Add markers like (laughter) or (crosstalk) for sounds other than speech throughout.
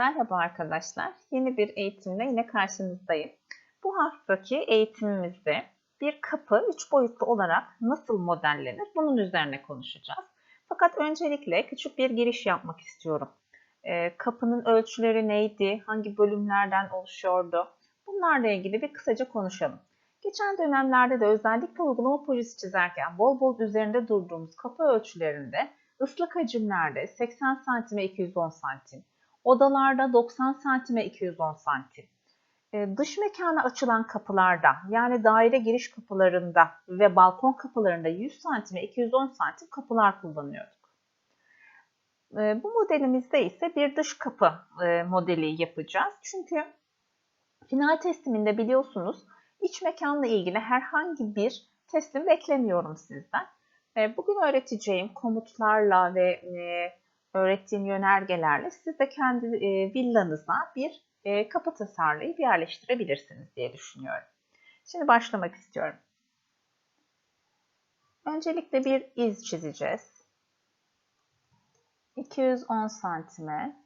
Merhaba arkadaşlar. Yeni bir eğitimle yine karşınızdayım. Bu haftaki eğitimimizde bir kapı 3 boyutlu olarak nasıl modellenir bunun üzerine konuşacağız. Fakat öncelikle küçük bir giriş yapmak istiyorum. E, kapının ölçüleri neydi? Hangi bölümlerden oluşuyordu? Bunlarla ilgili bir kısaca konuşalım. Geçen dönemlerde de özellikle uygulama projesi çizerken bol bol üzerinde durduğumuz kapı ölçülerinde ıslak hacimlerde 80 cm ve 210 cm, Odalarda 90 santime 210 santim. Ee, dış mekana açılan kapılarda yani daire giriş kapılarında ve balkon kapılarında 100 santime 210 santim kapılar kullanıyorduk. Ee, bu modelimizde ise bir dış kapı e, modeli yapacağız. Çünkü final tesliminde biliyorsunuz iç mekanla ilgili herhangi bir teslim beklemiyorum sizden. Ee, bugün öğreteceğim komutlarla ve e, öğrettiğim yönergelerle siz de kendi e, villanıza bir e, kapı tasarlayıp yerleştirebilirsiniz diye düşünüyorum. Şimdi başlamak istiyorum. Öncelikle bir iz çizeceğiz. 210 santime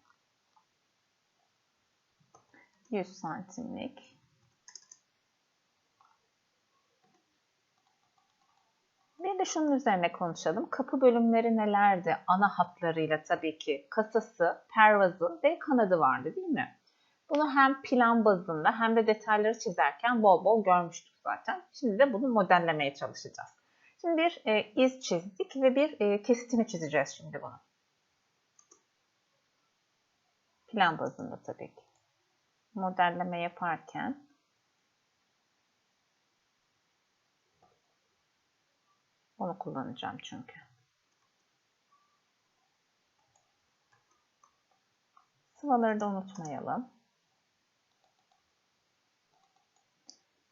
100 santimlik Bir de şunun üzerine konuşalım. Kapı bölümleri nelerdi? Ana hatlarıyla tabii ki kasası, pervazı ve kanadı vardı değil mi? Bunu hem plan bazında hem de detayları çizerken bol bol görmüştük zaten. Şimdi de bunu modellemeye çalışacağız. Şimdi bir e, iz çizdik ve bir e, kesitini çizeceğiz şimdi bunu. Plan bazında tabii ki. Modelleme yaparken Onu kullanacağım çünkü. Sıvaları da unutmayalım.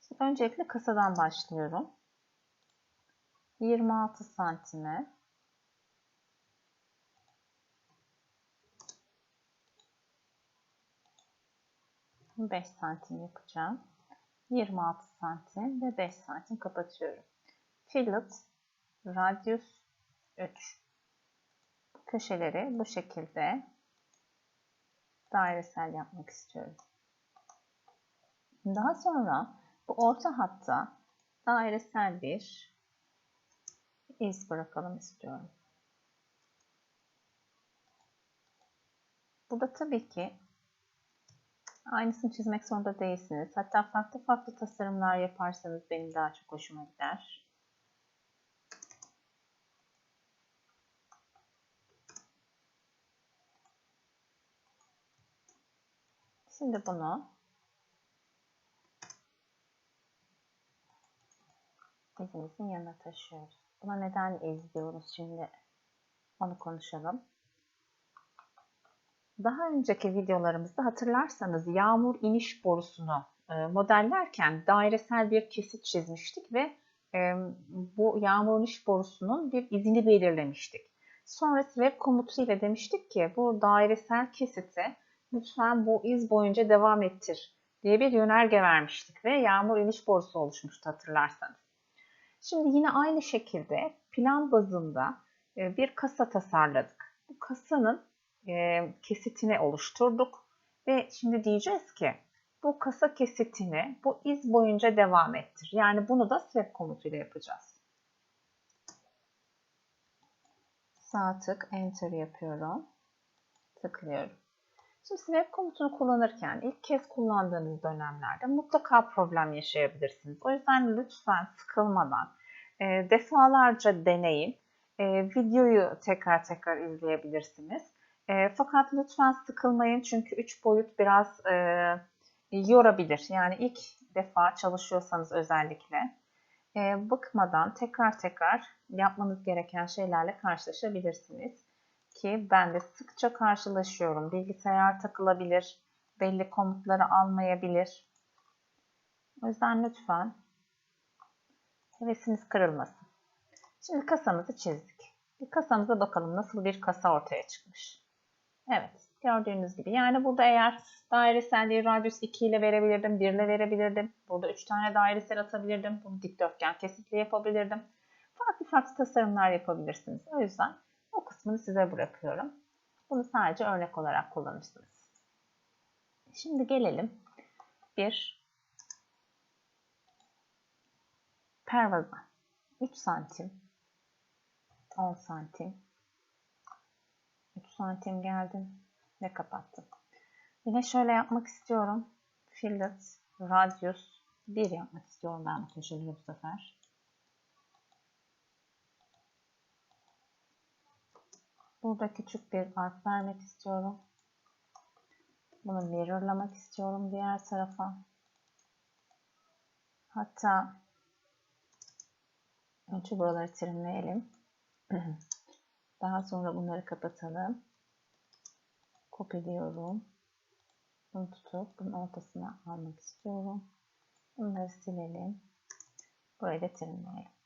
Şimdi öncelikle kasadan başlıyorum. 26 santime 5 santim yapacağım. 26 santim ve 5 santim kapatıyorum. Fillet Radius 3. Köşeleri bu şekilde dairesel yapmak istiyorum. Daha sonra bu orta hatta dairesel bir iz bırakalım istiyorum. Burada tabii ki aynısını çizmek zorunda değilsiniz. Hatta farklı farklı tasarımlar yaparsanız benim daha çok hoşuma gider. Şimdi bunu izimizin yanına taşıyoruz. Buna neden iz diyoruz şimdi onu konuşalım. Daha önceki videolarımızda hatırlarsanız yağmur iniş borusunu e, modellerken dairesel bir kesit çizmiştik ve e, bu yağmur iniş borusunun bir izini belirlemiştik. Sonra web komutu ile demiştik ki bu dairesel kesiti lütfen bu iz boyunca devam ettir diye bir yönerge vermiştik ve yağmur iniş borusu oluşmuştu hatırlarsanız. Şimdi yine aynı şekilde plan bazında e, bir kasa tasarladık. Bu kasanın e, kesitini oluşturduk ve şimdi diyeceğiz ki bu kasa kesitini bu iz boyunca devam ettir. Yani bunu da swap komutuyla yapacağız. Sağ tık enter yapıyorum. Tıklıyorum. Şimdi swap komutunu kullanırken ilk kez kullandığınız dönemlerde mutlaka problem yaşayabilirsiniz. O yüzden lütfen sıkılmadan e, defalarca deneyin. E, videoyu tekrar tekrar izleyebilirsiniz. E, fakat lütfen sıkılmayın çünkü 3 boyut biraz e, yorabilir. Yani ilk defa çalışıyorsanız özellikle e, bıkmadan tekrar tekrar yapmanız gereken şeylerle karşılaşabilirsiniz ki ben de sıkça karşılaşıyorum. Bilgisayar takılabilir, belli komutları almayabilir. O yüzden lütfen hevesiniz kırılmasın. Şimdi kasamızı çizdik. Bir kasamıza bakalım nasıl bir kasa ortaya çıkmış. Evet gördüğünüz gibi. Yani burada eğer daireselliği radyus 2 ile verebilirdim, 1 ile verebilirdim. Burada 3 tane dairesel atabilirdim. Bunu dikdörtgen kesitli yapabilirdim. Farklı farklı tasarımlar yapabilirsiniz. O yüzden o kısmını size bırakıyorum. Bunu sadece örnek olarak kullanırsınız. Şimdi gelelim bir pervaza. 3 santim, 10 santim, 3 santim geldim ve kapattım. Yine şöyle yapmak istiyorum. Fillet, radius 1 yapmak istiyorum ben bu köşeleri bu sefer. Burada küçük bir ark vermek istiyorum. Bunu mirrorlamak istiyorum diğer tarafa. Hatta önce buraları trimleyelim. (clears throat) Daha sonra bunları kapatalım. Kopyaliyorum. Bunu tutup bunun ortasına almak istiyorum. Bunları silelim. Burayı da trimleyelim.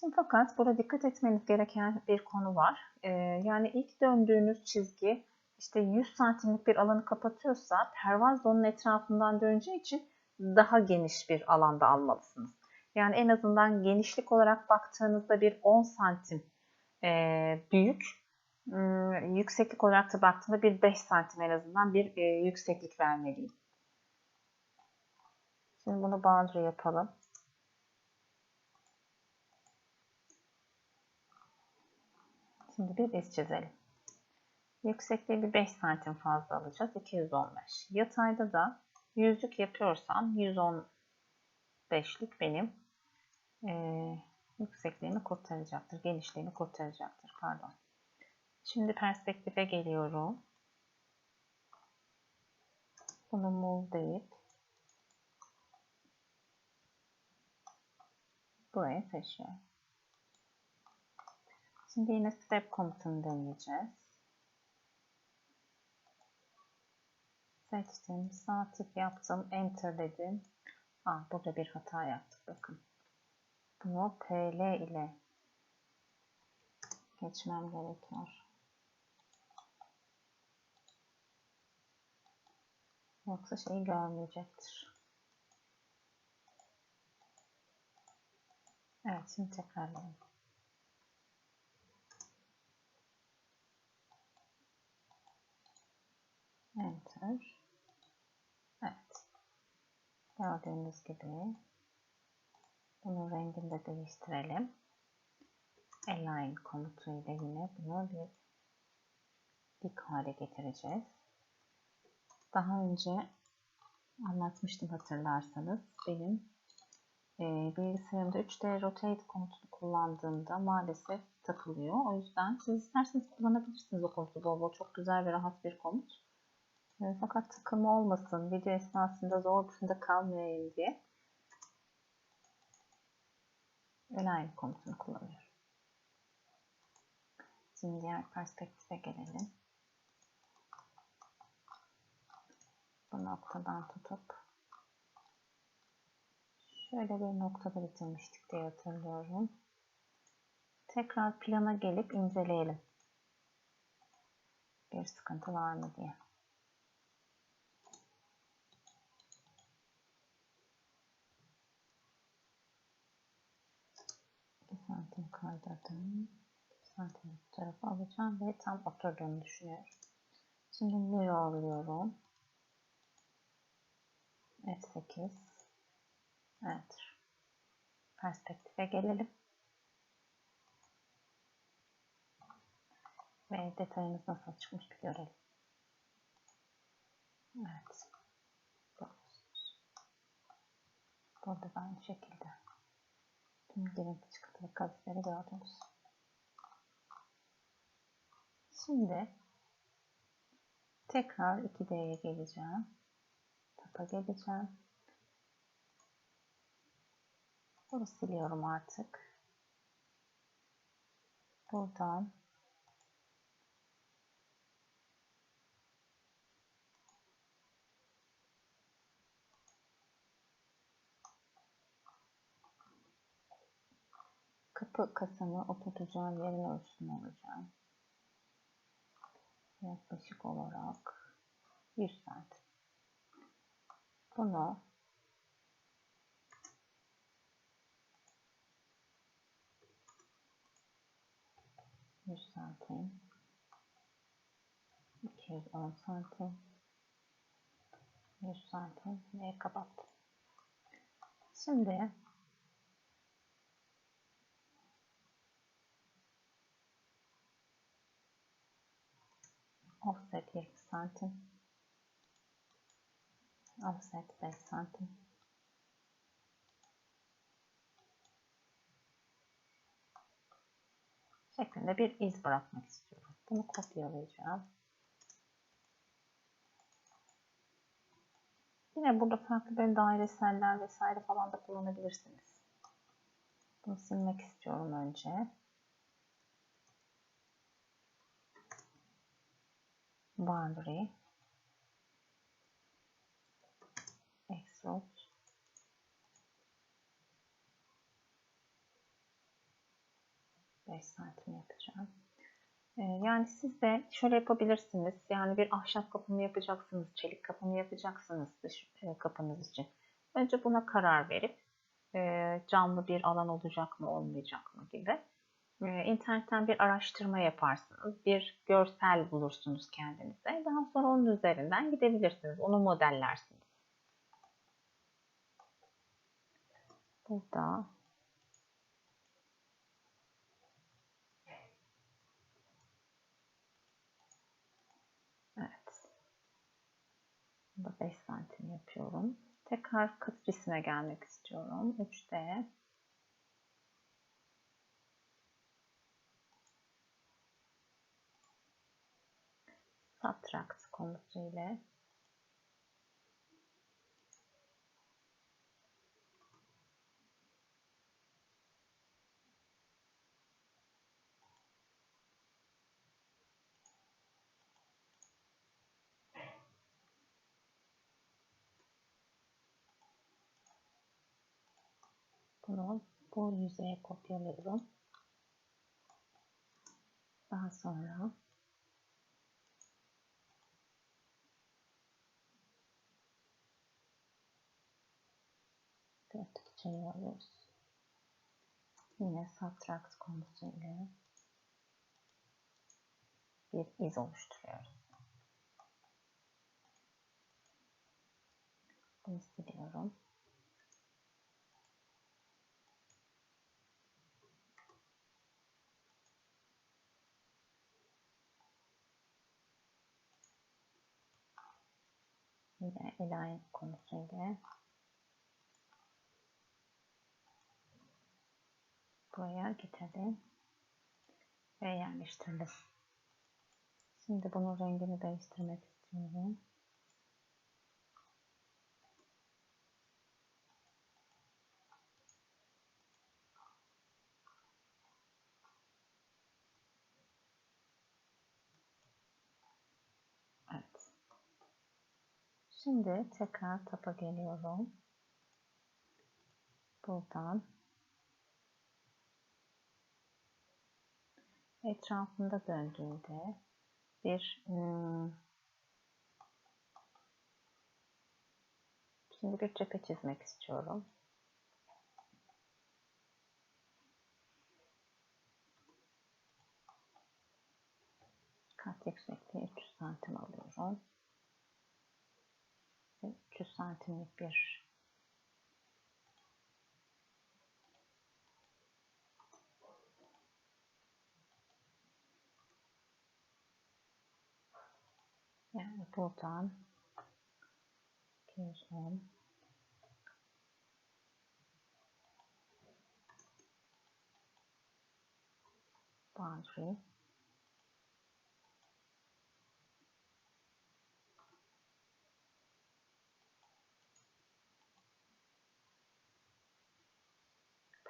Şimdi fakat burada dikkat etmeniz gereken bir konu var. Ee, yani ilk döndüğünüz çizgi işte 100 santimlik bir alanı kapatıyorsa pervaz onun etrafından döneceği için daha geniş bir alanda almalısınız. Yani en azından genişlik olarak baktığınızda bir 10 santim e, büyük, hmm, yükseklik olarak da baktığında bir 5 santim en azından bir e, yükseklik vermeliyim. Şimdi bunu boundary yapalım. Şimdi bir iz çizelim. Yüksekliği bir 5 santim fazla alacağız. 215. Yatayda da yüzlük yapıyorsam 115'lik benim e, yüksekliğimi kurtaracaktır. Genişliğimi kurtaracaktır. Pardon. Şimdi perspektife geliyorum. Bunu move deyip buraya taşıyorum. Şimdi yine step komutunu deneyeceğiz. Seçtim. Sağ tık yaptım. Enter dedim. Aa, burada bir hata yaptık. Bakın. Bunu PL ile geçmem gerekiyor. Yoksa şeyi görmeyecektir. Evet şimdi tekrarlayalım. Enter. Evet. Gördüğünüz gibi bunun rengini de değiştirelim. Align komutuyla yine bunu bir dik hale getireceğiz. Daha önce anlatmıştım hatırlarsanız. Benim e, bilgisayarımda 3D Rotate komutunu kullandığımda maalesef takılıyor. O yüzden siz isterseniz kullanabilirsiniz o komutu bol bol. Çok güzel ve rahat bir komut. E, fakat takılma olmasın, video esnasında zor durumda kalmayayım diye Align komutunu kullanıyorum. Şimdi diğer perspektife gelelim. Bu noktadan tutup şöyle bir noktada bitirmiştik diye hatırlıyorum. Tekrar plana gelip inceleyelim. Bir sıkıntı var mı diye. Santim kaydırdım. santim bu tarafa alacağım ve tam oturduğunu düşünüyorum. Şimdi mirror alıyorum. F8 Evet. Perspektife gelelim. Ve detayımız nasıl çıkmış bir görelim. Evet. Burada da aynı şekilde tüm girinti çıkıntılı kavisleri gördünüz. Şimdi tekrar 2D'ye geleceğim. Tapa geleceğim. Bunu siliyorum artık. Buradan kapı kasamı oturtacağım yerin ölçüsünü alacağım. Yaklaşık olarak 100 santim. Bunu 100 santim 210 santim 100 santim ve kapattım. Şimdi offset 20 santim offset 5 santim şeklinde bir iz bırakmak istiyorum. Bunu kopyalayacağım. Yine burada farklı böyle daireseller vesaire falan da kullanabilirsiniz. Bunu silmek istiyorum önce. Boundary Extrude Beş santim yapacağım. Ee, yani siz de şöyle yapabilirsiniz. Yani bir ahşap kapı mı yapacaksınız, çelik kapı mı yapacaksınız dış e, kapınız için. Önce buna karar verip e, camlı bir alan olacak mı olmayacak mı gibi. E, internetten bir araştırma yaparsınız. Bir görsel bulursunuz kendinize. Daha sonra onun üzerinden gidebilirsiniz. Onu modellersiniz. Burada Burada 5 santim yapıyorum. Tekrar katrisine gelmek istiyorum. 3D. Subtract komutu ile Bunu bu yüzeye kopyalıyorum. Daha sonra alıyoruz. Yine subtract komusu ile bir iz oluşturuyoruz. Bunu siliyorum. Yine align konusuyla buraya getirdim ve yerleştirdim. Şimdi bunun rengini değiştirmek istiyorum. Şimdi tekrar tapa geliyorum. Buradan etrafında döndüğünde bir hmm, şimdi bir cephe çizmek istiyorum. Kat yüksekliği 300 santim alıyorum. 300 santimlik bir buradan 210 boundary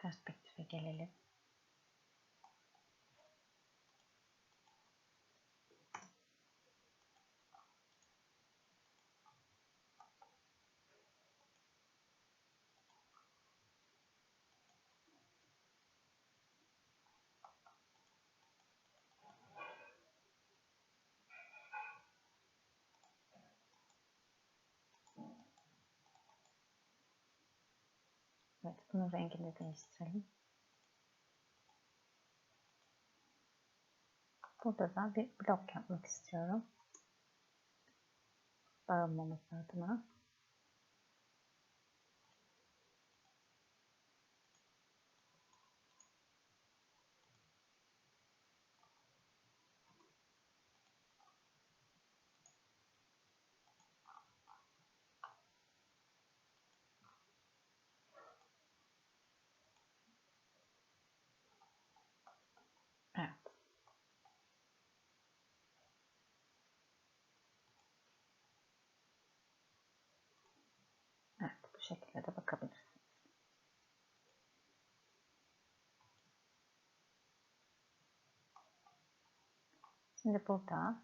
perspektife gelelim. Evet, bunun rengini değiştirelim. Burada da bir blok yapmak istiyorum. Dağılmaması adına. Şekilde de bakabilirsiniz. Şimdi burada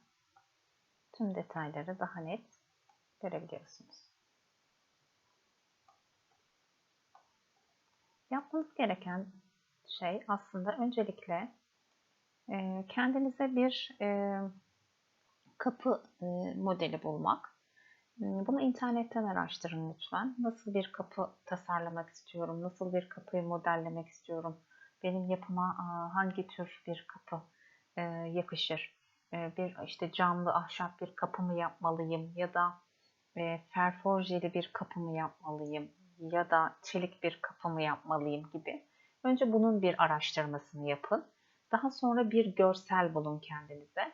tüm detayları daha net görebiliyorsunuz. Yapmanız gereken şey aslında öncelikle e, kendinize bir e, kapı e, modeli bulmak. Bunu internetten araştırın lütfen. Nasıl bir kapı tasarlamak istiyorum? Nasıl bir kapıyı modellemek istiyorum? Benim yapıma hangi tür bir kapı yakışır? Bir işte camlı ahşap bir kapı mı yapmalıyım? Ya da ferforjeli bir kapı mı yapmalıyım? Ya da çelik bir kapı mı yapmalıyım gibi. Önce bunun bir araştırmasını yapın. Daha sonra bir görsel bulun kendinize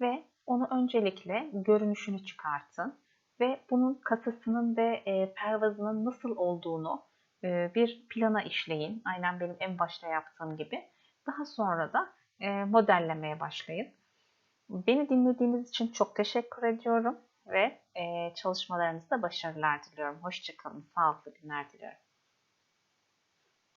ve onu öncelikle görünüşünü çıkartın ve bunun kasasının ve e, pervazının nasıl olduğunu e, bir plana işleyin. Aynen benim en başta yaptığım gibi. Daha sonra da e, modellemeye başlayın. Beni dinlediğiniz için çok teşekkür ediyorum ve e, çalışmalarınızda başarılar diliyorum. Hoşçakalın, sağlıklı günler diliyorum.